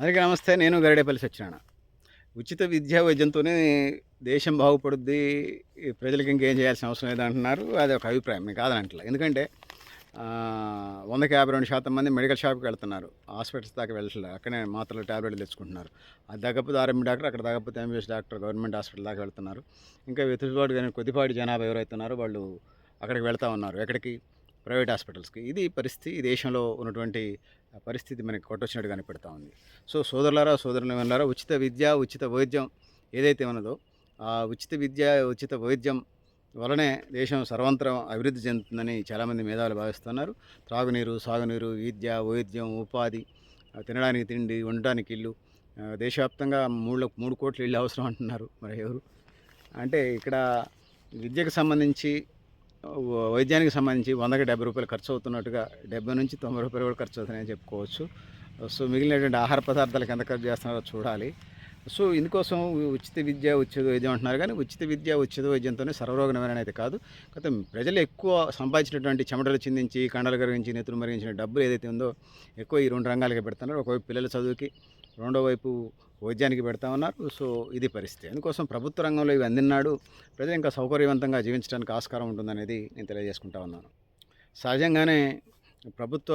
అందరికీ నమస్తే నేను గరిడేపల్లి సత్యనారాయణ. ఉచిత విద్యా వైద్యంతోనే దేశం బాగుపడుద్ది ఈ ప్రజలకు ఇంకేం చేయాల్సిన అవసరం లేదంటున్నారు అది ఒక అభిప్రాయం మీకు కాదనంటలే ఎందుకంటే వందకి యాభై రెండు శాతం మంది మెడికల్ షాప్కి వెళ్తున్నారు హాస్పిటల్స్ దాకా వెళ్ళట్లేదు అక్కడే మాత్రలు ట్యాబ్లెట్లు తెచ్చుకుంటున్నారు. అది తగ్గకపోతే ఆర్ఎంపీ డాక్టర్ అక్కడ తగ్గకపోతే ఎంబీఎస్ డాక్టర్ గవర్నమెంట్ హాస్పిటల్ దాకా వెళ్తున్నారు. ఇంకా వెతుబాటు కానీ కొద్దిపాటి జనాభా ఎవరైతున్నారో వాళ్ళు అక్కడికి వెళ్తూ ఉన్నారు. ఎక్కడికి? ప్రైవేట్ హాస్పిటల్స్కి. ఇది పరిస్థితి ఈ దేశంలో ఉన్నటువంటి పరిస్థితి మనకి కొట్టొచ్చినట్టు కనిపెడతా ఉంది. సో సోదరులారా సోదరులారా ఉచిత విద్య ఉచిత వైద్యం ఏదైతే ఉన్నదో ఆ ఉచిత విద్య ఉచిత వైద్యం వలనే దేశం సర్వంతరం అభివృద్ధి చెందుతుందని చాలామంది మేధావులు భావిస్తున్నారు. త్రాగునీరు సాగునీరు విద్య వైద్యం ఉపాధి తినడానికి తిండి ఉండడానికి ఇల్లు దేశవ్యాప్తంగా మూడు మూడు కోట్ల ఇల్లు అవసరం అంటున్నారు మరి ఎవరు? అంటే ఇక్కడ విద్యకు సంబంధించి వైద్యానికి సంబంధించి వందకి డెబ్బై రూపాయలు ఖర్చు అవుతున్నట్టుగా డెబ్బై నుంచి తొంభై రూపాయలు కూడా ఖర్చు అవుతున్నాయని చెప్పుకోవచ్చు. సో మిగిలినటువంటి ఆహార పదార్థాలకు ఎంత ఖర్చు చేస్తున్నారో చూడాలి. సో ఇందుకోసం ఉచిత విద్య ఉచిత వైద్యం అంటున్నారు కానీ ఉచిత విద్య ఉచిత వైద్యంతోనే సర్వరోగ నివారణ అయితే కాదు. కాకపోతే ప్రజలు ఎక్కువ సంపాదించినటువంటి చెమటలు చిందించి కండలు కరిగించి నెత్తులు మరిగించిన డబ్బులు ఏదైతే ఉందో ఎక్కువ ఈ రెండు రంగాలకి పెడుతున్నారు. ఒకవైపు పిల్లల చదువుకి రెండో వైపు వైద్యానికి పెడతా ఉన్నారు. సో ఇది పరిస్థితి. అందుకోసం ప్రభుత్వ రంగంలో ఇవి అందినాడు ప్రజలు ఇంకా సౌకర్యవంతంగా జీవించడానికి ఆస్కారం ఉంటుందనేది నేను తెలియజేసుకుంటా ఉన్నాను. సహజంగానే ప్రభుత్వ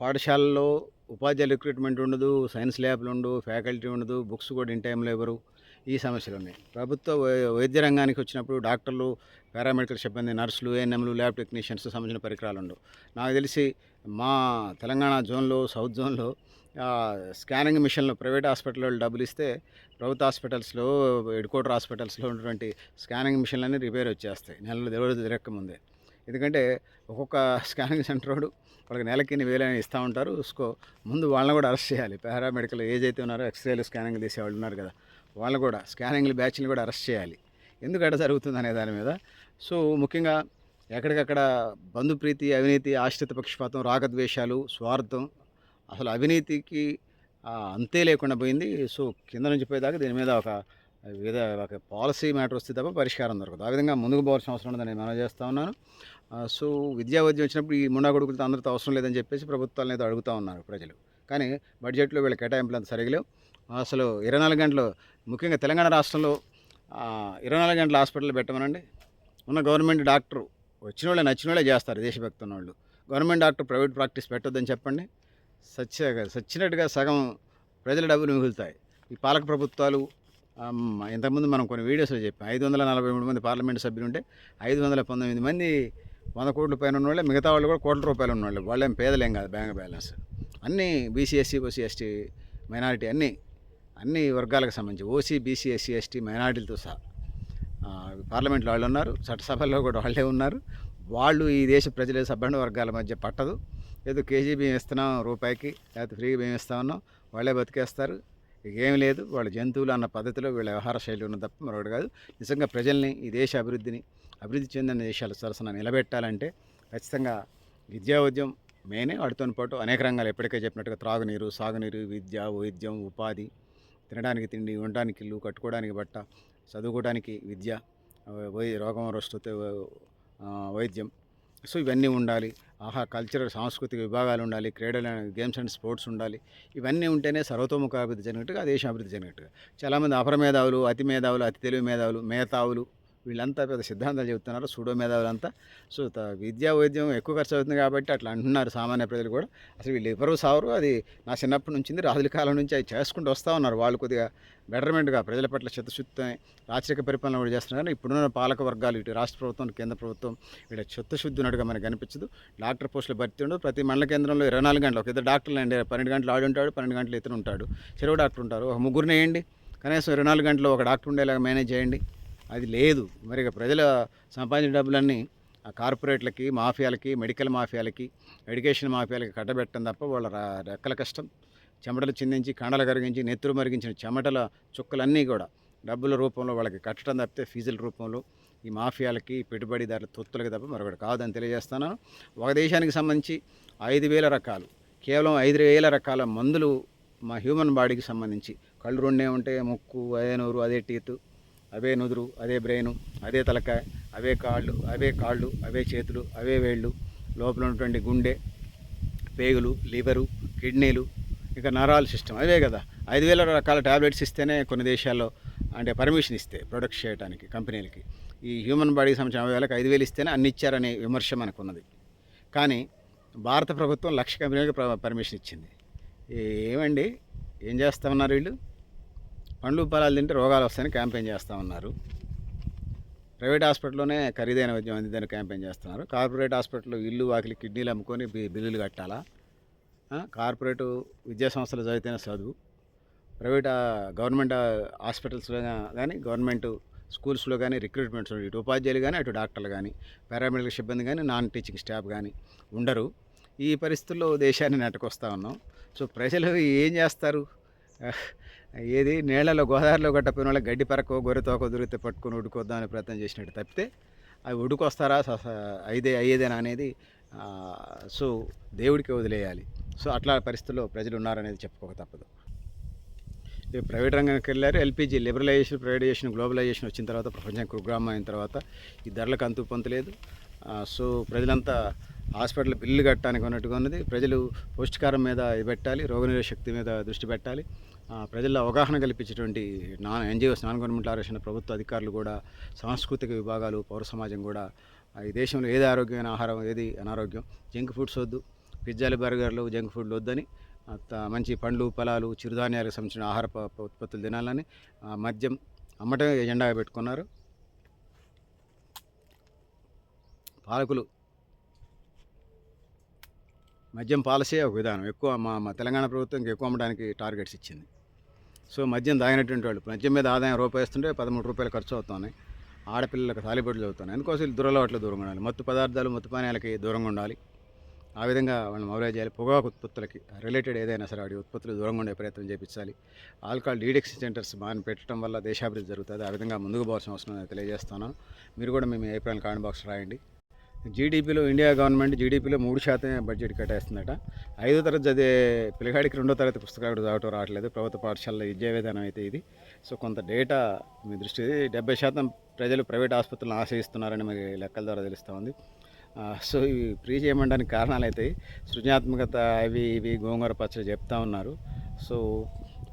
పాఠశాలల్లో ఉపాధ్యాయులు రిక్రూట్మెంట్ ఉండదు సైన్స్ ల్యాబ్లు ఉండదు ఫ్యాకల్టీ ఉండదు బుక్స్ కూడా ఇన్ టైంలో ఇవ్వరు. ఈ సమస్యలు ఉన్నాయి. ప్రభుత్వ వై- వైద్య రంగానికి వచ్చినప్పుడు డాక్టర్లు పారామెడికల్ సిబ్బంది నర్సులు ఏఎన్ఎంలు ల్యాబ్ టెక్నీషియన్స్ సంబంధించిన పరికరాలు ఉండవు. నాకు తెలిసి మా తెలంగాణ జోన్లో సౌత్ జోన్లో స్కానింగ్ మిషన్లు ప్రైవేట్ హాస్పిటల్లో డబ్బులు ఇస్తే ప్రభుత్వ హాస్పిటల్స్లో హెడ్ హాస్పిటల్స్లో ఉన్నటువంటి స్కానింగ్ మిషన్లన్నీ రిపేర్ వచ్చేస్తాయి. నెలలో దేవుడు దొరకముందే ఎందుకంటే ఒక్కొక్క స్కానింగ్ సెంటర్ వాడు వాళ్ళకి నెలకి ఎన్ని వేలని ఇస్తూ ఉంటారు. ఉసుకో ముందు వాళ్ళని కూడా అరెస్ట్ చేయాలి. పారామెడికల్ ఏజ్ అయితే ఉన్నారో ఎక్స్రేలు స్కానింగ్ తీసేవాళ్ళు ఉన్నారు కదా వాళ్ళని కూడా స్కానింగ్లు బ్యాచ్లు కూడా అరెస్ట్ చేయాలి. ఎందుకు అట్లా జరుగుతుంది అనే దాని మీద? సో ముఖ్యంగా ఎక్కడికక్కడ బంధుప్రీతి అవినీతి ఆశ్రిత పక్షపాతం రాగద్వేషాలు స్వార్థం అసలు అవినీతికి అంతే లేకుండా పోయింది. సో కింద నుంచి పోయేదాకా దీని మీద ఒక వివిధ ఒక పాలసీ మ్యాటర్ వస్తే తప్ప పరిష్కారం దొరకదు. ఆ విధంగా ముందుకు పోవాల్సిన అవసరం ఉందని నేను మనం చేస్తూ ఉన్నాను. సో విద్యా వైద్యం వచ్చినప్పుడు ఈ ముండా కొడుకులతో అందరితో అవసరం లేదని చెప్పేసి ప్రభుత్వాలను ఏదో అడుగుతూ ఉన్నారు ప్రజలు. కానీ బడ్జెట్లో వీళ్ళ కేటాయింపులు అంత సరిగలేవు అసలు ఇరవై నాలుగు గంటలు ముఖ్యంగా తెలంగాణ రాష్ట్రంలో ఇరవై నాలుగు గంటల హాస్పిటల్ పెట్టమనండి. ఉన్న గవర్నమెంట్ డాక్టర్ వచ్చిన వాళ్ళే నచ్చిన వాళ్ళే చేస్తారు దేశభక్తున్న వాళ్ళు గవర్నమెంట్ డాక్టర్ ప్రైవేట్ ప్రాక్టీస్ పెట్టొద్దని చెప్పండి. సత్య సచ్చినట్టుగా సగం ప్రజల డబ్బులు మిగులుతాయి. ఈ పాలక ప్రభుత్వాలు ఇంతకుముందు మనం కొన్ని వీడియోస్లో చెప్పాం. ఐదు వందల నలభై మూడు మంది పార్లమెంట్ సభ్యులు ఉంటే ఐదు వందల పంతొమ్మిది మంది వంద కోట్ల పైన ఉన్న వాళ్ళే మిగతా వాళ్ళు కూడా కోట్ల రూపాయలు ఉన్నవాళ్ళు. వాళ్ళేం పేదలేం కాదు బ్యాంక్ బ్యాలెన్స్. అన్నీ BC SC OC ST minority అన్నీ అన్ని వర్గాలకు సంబంధించి ఓసీ బీసీ ఎస్సీ ఎస్టీ మైనారిటీలతో సహా. పార్లమెంట్లో వాళ్ళు ఉన్నారు చట్టసభల్లో కూడా వాళ్ళే ఉన్నారు. వాళ్ళు ఈ దేశ ప్రజల సబ్బండ వర్గాల మధ్య పట్టదు. ఏదో కేజీ బియ్యం ఇస్తున్నాం రూపాయికి. లేకపోతే ఫ్రీ బియ్యం ఇస్తా ఉన్నాం. వాళ్ళే బతికేస్తారు. ఇక ఏం లేదు. వాళ్ళ జంతువులు అన్న పద్ధతిలో వీళ్ళ వ్యవహార శైలి ఉన్న తప్ప మరొకటి కాదు. నిజంగా ప్రజల్ని ఈ దేశ అభివృద్ధిని అభివృద్ధి చెందిన దేశాల సరసన నిలబెట్టాలంటే ఖచ్చితంగా విద్యా ఉద్యమం మెయినే వాటితో పాటు అనేక రంగాలు. ఎప్పటికే చెప్పినట్టుగా త్రాగునీరు సాగునీరు విద్య వైద్యం ఉపాధి తినడానికి తిండి ఉండడానికి ఇల్లు కట్టుకోవడానికి బట్ట చదువుకోవడానికి విద్య రోగం వస్తే వైద్యం సో ఇవన్నీ ఉండాలి. ఆహా కల్చరల్ సాంస్కృతిక విభాగాలు ఉండాలి క్రీడలు గేమ్స్ అండ్ స్పోర్ట్స్ ఉండాలి. ఇవన్నీ ఉంటేనే సర్వతోముఖ అభివృద్ధి జరిగినట్టుగా దేశం అభివృద్ధి జరిగినట్టుగా. చాలామంది అపర మేధావులు అతి మేధావులు అతి తెలివి మేధావులు మేధావులు వీళ్ళంతా పెద్ద సిద్ధాంతాలు చెబుతున్నారు సూడో మేధావులంతా. సో విద్యా వైద్యం ఎక్కువ ఖర్చు అవుతుంది కాబట్టి అట్లా అంటున్నారు సామాన్య ప్రజలు కూడా. అసలు వీళ్ళు ఎవరు సావరు అది నా చిన్నప్పటి నుంచి రాజుల కాలం నుంచి అవి చేసుకుంటూ వస్తూ ఉన్నారు. వాళ్ళు కొద్దిగా బెటర్మెంట్గా ప్రజల పట్ల చిత్తశుద్ధి రాచరిక పరిపాలన కూడా చేస్తున్నారు. కానీ ఇప్పుడున్న పాలక వర్గాలు ఇటు రాష్ట్ర ప్రభుత్వం కేంద్ర ప్రభుత్వం వీళ్ళ చిత్తశుద్ధి ఉన్నట్టుగా మనకు కనిపించదు డాక్టర్ పోస్టులు భర్తీ ఉండదు ప్రతి మండల కేంద్రంలో ఇరవై నాలుగు గంటలు ఒక ఇద్దరు డాక్టర్లు అండి. పన్నెండు గంటలు ఆడు ఉంటాడు పన్నెండు గంటలు ఇతను ఉంటాడు. చెరువు డాక్టర్ ఉంటారు. ఒక ముగ్గురిని వేయండి. కనీసం ఇరవై నాలుగు గంటలు ఒక డాక్టర్ ఉండేలాగా మేనేజ్ చేయండి. అది లేదు. మరి ప్రజల సంపాదించిన డబ్బులన్నీ ఆ కార్పొరేట్లకి మాఫియాలకి మెడికల్ మాఫియాలకి ఎడ్యుకేషన్ మాఫియాలకి కట్టబెట్టడం తప్ప వాళ్ళ రెక్కల కష్టం. చెమటలు చిందించి కండలు కరిగించి నెత్తురు మరిగించిన చెమటల చుక్కలన్నీ కూడా డబ్బుల రూపంలో వాళ్ళకి కట్టడం తప్పితే ఫీజుల రూపంలో ఈ మాఫియాలకి పెట్టుబడిదారుల తొత్తులకి తప్ప మరొకటి కాదని తెలియజేస్తున్నాను ఒక దేశానికి సంబంధించి ఐదు వేల రకాలు కేవలం ఐదు వేల రకాల మందులు మా హ్యూమన్ బాడీకి సంబంధించి. కళ్ళు రెండే ఉంటే ముక్కు అదే నోరు అదే టీత్ అవే నుదురు అదే బ్రెయిను అదే తలకాయ అవే కాళ్ళు అవే కాళ్ళు అవే చేతులు అవే వేళ్ళు లోపల ఉన్నటువంటి గుండె పేగులు లివరు కిడ్నీలు ఇక నరాల సిస్టమ్ అవే కదా. ఐదు వేల రకాల టాబ్లెట్స్ ఇస్తేనే కొన్ని దేశాల్లో అంటే పర్మిషన్ ఇస్తే ప్రొడక్ట్ చేయడానికి కంపెనీలకి. ఈ హ్యూమన్ బాడీకి సంబంధించిన అవయవాలకు ఐదు వేలు ఇస్తేనే అన్ని ఇచ్చారనే విమర్శ మనకున్నది. కానీ భారత ప్రభుత్వం లక్ష కంపెనీలకు పర్మిషన్ ఇచ్చింది. ఏమండి? ఏం చేస్తా ఉన్నారు వీళ్ళు? పండ్లు ఫలాలు తింటే రోగాలు వస్తాయని క్యాంపెయిన్ చేస్తూ ఉన్నారు. ప్రైవేట్ హాస్పిటల్లోనే ఖరీదైన వైద్యం అందిందని క్యాంపెయిన్ చేస్తున్నారు. కార్పొరేట్ హాస్పిటల్ ఇల్లు వాకిలి కిడ్నీలు అమ్ముకొని బిల్లులు కట్టాలా? కార్పొరేట్ విద్యా సంస్థలు చదివితేనే చదువు. ప్రైవేట్ గవర్నమెంట్ హాస్పిటల్స్లో కానీ గవర్నమెంట్ స్కూల్స్లో కానీ రిక్రూట్మెంట్స్ ఇటు ఉపాధ్యాయులు కానీ అటు డాక్టర్లు కానీ పారామెడికల్ సిబ్బంది కానీ నాన్ టీచింగ్ స్టాఫ్ కానీ ఉండరు. ఈ పరిస్థితుల్లో దేశాన్ని నెట్టుకొస్తూ ఉన్నాం. సో ప్రజలు ఏం చేస్తారు? ఏది? నీళ్ళలో గోదావరిలో గట్టపోయిన వాళ్ళకి గడ్డి పరకో గొర్రెతోకో దొరికితే పట్టుకొని ఉడుకొద్దామని ప్రయత్నం చేసినట్టు తప్పితే అవి ఉడుకొస్తారా? అయితే అయ్యేదేనా అనేది సో దేవుడికి వదిలేయాలి. సో అట్లా పరిస్థితుల్లో ప్రజలు ఉన్నారనేది చెప్పుకోక తప్పదు. ఇక ప్రైవేట్ రంగానికి వెళ్ళారు. ఎల్పిజి లిబరలైజేషన్ ప్రైవేటైజేషన్ గ్లోబలైజేషన్ వచ్చిన తర్వాత ప్రపంచం కుగ్రామం అయిన తర్వాత ఈ ధరలకు అంతు పొందలేదు సో ప్రజలంతా హాస్పిటల్ బిల్లు కట్టడానికి ఉన్నట్టుగా ఉన్నది. ప్రజలు పౌష్టికారం మీద పెట్టాలి రోగనిరోధ శక్తి మీద దృష్టి పెట్టాలి. ప్రజల్లో అవగాహన కల్పించేటువంటి non NGOs non government organisation ప్రభుత్వ అధికారులు కూడా సాంస్కృతిక విభాగాలు పౌర సమాజం కూడా ఈ దేశంలో ఏది ఆరోగ్యమైన ఆహారం ఏది అనారోగ్యం? జంక్ ఫుడ్స్ వద్దు. పిజ్జాలు బర్గర్లు జంక్ ఫుడ్లు వద్దని మంచి పండ్లు ఫలాలు చిరుధాన్యాలకు సంబంధించిన ఆహార ప- ఉత్పత్తులు తినాలని మద్యం అమ్మటమే ఎజెండాగా పెట్టుకున్నారు. పాలకులు. మద్యం పాలసీ ఒక విధానం. ఎక్కువ మా తెలంగాణ ప్రభుత్వం ఎక్కువ అమ్మడానికి టార్గెట్స్ ఇచ్చింది. సో మద్యం తాగినటువంటి వాళ్ళు మద్యం మీద ఆదాయం రూపాయి ఇస్తుంటే పదమూడు రూపాయలు ఖర్చు అవుతున్నాయి. ఆడపిల్లలకు తాలిబడులు చదువుతున్నాయి అందుకోసం వీళ్ళు దురలవాట్లు దూరంగా ఉండాలి? మత్తు పదార్థాలు మత్తు పానీయాలకి దూరంగా ఉండాలి. ఆ విధంగా వాళ్ళని మొబైల్ చేయాలి. పొగాకు ఉత్పత్తులకి రిలేటెడ్ ఏదైనా సరే వాడి ఉత్పత్తులు దూరంగా ఉండే ప్రయత్నం చేపించాలి. ఆల్కహాల్ డీడెక్స్ సెంటర్స్ మాని పెట్టడం వల్ల దేశాభివృద్ధి జరుగుతుంది. ఆ విధంగా ముందుకు పోవాల్సిన అవసరం తెలియజేస్తాను తెలియజేస్తున్నాను. మీరు కూడా మేము ఏప్రిల్ కామెంట్ బాక్స్ రాయండి. జీడిపిలో ఇండియా గవర్నమెంట్ జీడిపిలో మూడు శాతమే బడ్జెట్ కట్టేస్తుందట. ఐదో తరగతి చదివే పిల్లగాడికి రెండో తరగతి పుస్తకాలు చదవటం రావట్లేదు. ప్రభుత్వ పాఠశాలలో విద్యా విధానం అయితే ఇది. సో కొంత డేటా మీ దృష్టి డెబ్బై శాతం ప్రజలు ప్రైవేట్ ఆసుపత్రులను ఆశ్రయిస్తున్నారని మరి లెక్కల ద్వారా తెలుస్తూ ఉంది. సో ఇవి ఫ్రీ చేయమనడానికి కారణాలు అయితే సృజనాత్మకత అవి ఇవి గోంగూర పచ్చడి చెప్తా ఉన్నారు. సో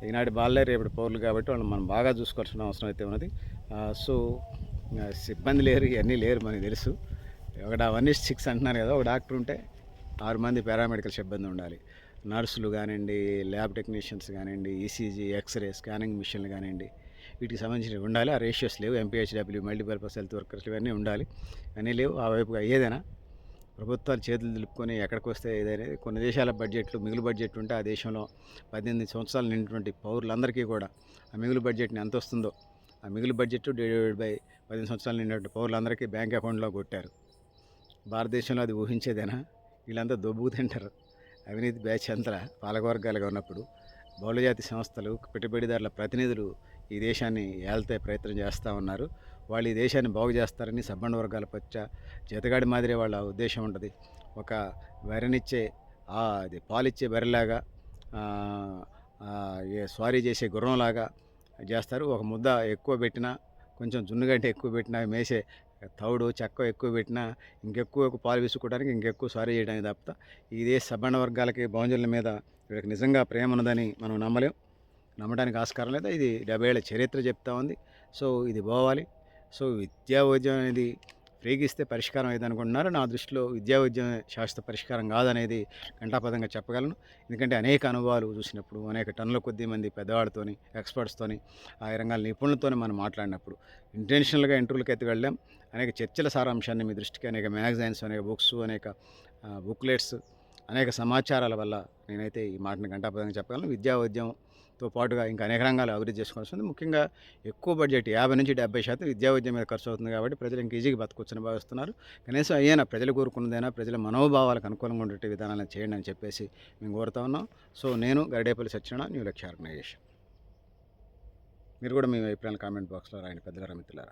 ఈనాటి బాలలే రేపటి పౌరులు కాబట్టి వాళ్ళని మనం బాగా చూసుకోవాల్సిన అవసరం అయితే ఉన్నది. సో సిబ్బంది లేరు ఇవన్నీ లేరు మనకి తెలుసు. ఒక వన్ ఇస్ సిక్స్ అంటున్నారు కదా ఒక డాక్టర్ ఉంటే ఆరు మంది పారామెడికల్ సిబ్బంది ఉండాలి. నర్సులు కానివ్వండి ల్యాబ్ టెక్నీషియన్స్ కానివ్వండి ఈసీజీ ఎక్స్రే స్కానింగ్ మిషన్లు కానివ్వండి వీటికి సంబంధించినవి ఉండాలి. ఆ రేషియోస్ లేవు. ఎంపీహెచ్డబ్ల్యూ మల్టీపర్పస్ హెల్త్ వర్కర్స్ ఇవన్నీ ఉండాలి. అన్నీ లేవు. ఆ వైపుగా ఏదైనా ప్రభుత్వాలు చేతులు దులుపుకొని ఎక్కడికి వస్తే ఏదైనా కొన్ని దేశాల బడ్జెట్లు మిగులు బడ్జెట్ ఉంటే ఆ దేశంలో పద్దెనిమిది సంవత్సరాలు నిండినటువంటి పౌరులందరికీ కూడా ఆ మిగులు బడ్జెట్ని ఎంత వస్తుందో ఆ మిగులు బడ్జెట్ డివైడెడ్ బై పదిహేను సంవత్సరాలు నిండినటువంటి పౌరులందరికీ బ్యాంక్ అకౌంట్లో కొట్టారు. భారతదేశంలో అది ఊహించేదేనా? వీళ్ళంతా దొబ్బు తింటారు. అవినీతి బ్యాచ్ అంతా పాలకవర్గాలుగా ఉన్నప్పుడు బహుళజాతి సంస్థలు పెట్టుబడిదారుల ప్రతినిధులు ఈ దేశాన్ని ఏళ్తే ప్రయత్నం చేస్తూ ఉన్నారు. వాళ్ళు ఈ దేశాన్ని బాగు చేస్తారని సబ్బండ వర్గాల పచ్చ జతగాడి మాదిరి వాళ్ళ ఉద్దేశం ఉంటుంది. ఒక బెరనిచ్చే అది పాలిచ్చే బెరలాగా స్వారీ చేసే గుర్రంలాగా చేస్తారు. ఒక ముద్ద ఎక్కువ పెట్టినా కొంచెం జున్నుగంటే ఎక్కువ పెట్టినా మేసే తౌడు చెక్క ఎక్కువ పెట్టినా ఇంకెక్కువ పాలు విసుకోవడానికి ఇంకెక్కువ సారీ చేయడానికి తప్ప ఇదే సబ్బండ వర్గాలకి బహుజనుల మీద వీళ్ళకి నిజంగా ప్రేమ ఉన్నదని మనం నమ్మలేం. నమ్మడానికి ఆస్కారం లేదా? ఇది డెబ్బై ఏళ్ళ చరిత్ర చెప్తా ఉంది. సో ఇది పోవాలి. సో విద్యా ఉద్యమం అనేది ఫ్రీగా ఇస్తే పరిష్కారం ఏదనుకుంటున్నారు నా దృష్టిలో విద్యా ఉద్యమ శాశ్వత పరిష్కారం కాదనేది ఘంటాపదంగా చెప్పగలను. ఎందుకంటే అనేక అనుభవాలు చూసినప్పుడు అనేక టన్నుల కొద్ది మంది పెద్దవాళ్ళతోని ఎక్స్పర్ట్స్తోని ఆ రంగాల నిపుణులతోని మనం మాట్లాడినప్పుడు ఇంటెన్షనల్గా ఇంటర్వ్యూలకి అయితే వెళ్ళాం. అనేక చర్చల సారాంశాన్ని మీ దృష్టికి అనేక మ్యాగజైన్స్ అనేక బుక్స్ అనేక బుక్లెట్స్ అనేక సమాచారాల వల్ల నేనైతే ఈ మాటను ఘంటాపదంగా చెప్పగలను. విద్యా ఉద్యమం తో పాటుగా ఇంకా అనేక రంగాలు అభివృద్ధి చేసుకోవాల్సి ఉంది ముఖ్యంగా ఎక్కువ బడ్జెట్ యాభై నుంచి డెబ్బై శాతం విద్యా ఉద్యమం మీద ఖర్చు అవుతుంది కాబట్టి ప్రజలు ఇంక ఈజీగా బతకొచ్చని భావిస్తున్నారు. కనీసం అయ్యేనా ప్రజలు కోరుకున్నదైనా ప్రజల మనోభావాలకు అనుకూలంగా ఉండే విధానాలను చేయండి అని చెప్పేసి మేము కోరుతా ఉన్నాం. సో నేను గరిడేపల్లి సత్యనారాయణ న్యూ లక్ష్య ఆర్గనైజేషన్ మీరు కూడా మీ అభిప్రాయాలు కామెంట్ బాక్స్లో రాయండి పెద్దల మిత్రులారా.